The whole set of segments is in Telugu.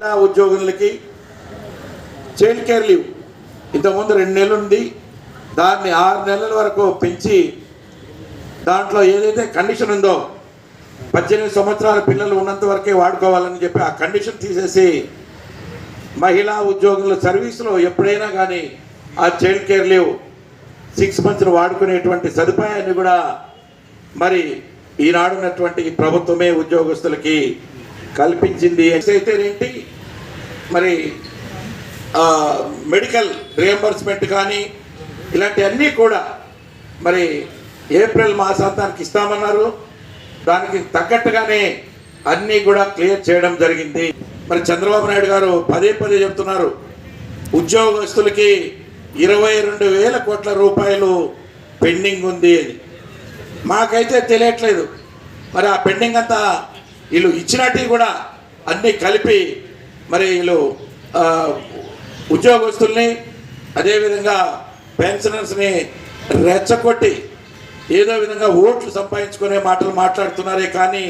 మహిళా ఉద్యోగులకి చైల్డ్ కేర్ లీవ్. ఇంతకుముందు రెండు నెలలు ఉంది. దాన్ని ఆరు నెలల వరకు పెంచి దాంట్లో ఏదైతే కండిషన్ ఉందో పద్దెనిమిది సంవత్సరాల పిల్లలు ఉన్నంత వరకే వాడుకోవాలని చెప్పి ఆ కండిషన్ తీసేసి మహిళా ఉద్యోగుల సర్వీసులో ఎప్పుడైనా కానీ ఆ child care leave six months వాడుకునేటువంటి సదుపాయాన్ని కూడా మరి ఈనాడున్నటువంటి ప్రభుత్వమే ఉద్యోగస్తులకి కల్పించింది. అయితేనేంటి మరి మెడికల్ రియంబర్స్మెంట్ కానీ ఇలాంటివన్నీ కూడా మరి ఏప్రిల్ మాసాంతానికి ఇస్తామన్నారు. దానికి తగ్గట్టుగానే అన్నీ కూడా క్లియర్ చేయడం జరిగింది. మరి చంద్రబాబు నాయుడు గారు పదే పదే చెప్తున్నారు. ఉద్యోగస్తులకి ఇరవై రెండు వేల కోట్ల రూపాయలు పెండింగ్ ఉంది అని. మాకైతే తెలియట్లేదు. మరి ఆ పెండింగ్ అంతా వీళ్ళు ఇచ్చినట్టు కూడా అన్నీ కలిపి మరి వీళ్ళు ఉద్యోగస్తుల్ని అదేవిధంగా పెన్షనర్స్ని రెచ్చగొట్టి ఏదో విధంగా ఓట్లు సంపాదించుకునే మాటలు మాట్లాడుతున్నారే కానీ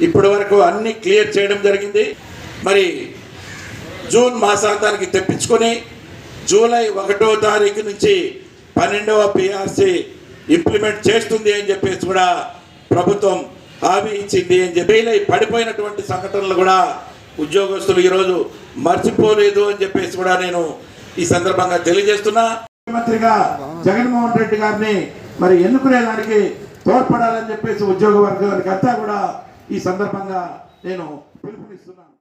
ఇప్పటి వరకు అన్ని క్లియర్ చేయడం జరిగింది. మరి జూన్ మాసాంతానికి తెప్పించుకొని జూలై ఒకటో తారీఖు నుంచి పన్నెండవ పిఆర్సి ఇంప్లిమెంట్ చేస్తుంది అని చెప్పేసి కూడా ప్రభుత్వం హామీ ఇచ్చింది అని చెప్పి పడిపోయినటువంటి సంఘటనలు కూడా ఉద్యోగస్తులు ఈరోజు మర్చిపోలేదు అని చెప్పేసి కూడా నేను ఈ సందర్భంగా తెలియజేస్తున్నా. ముఖ్యమంత్రిగా జగన్మోహన్ రెడ్డి గారిని మరి ఎన్నుకునేదానికి తోడ్పడాలని చెప్పేసి ఉద్యోగ వర్గానికి అంతా కూడా ఈ సందర్భంగా నేను పిలుపునిస్తున్నాను.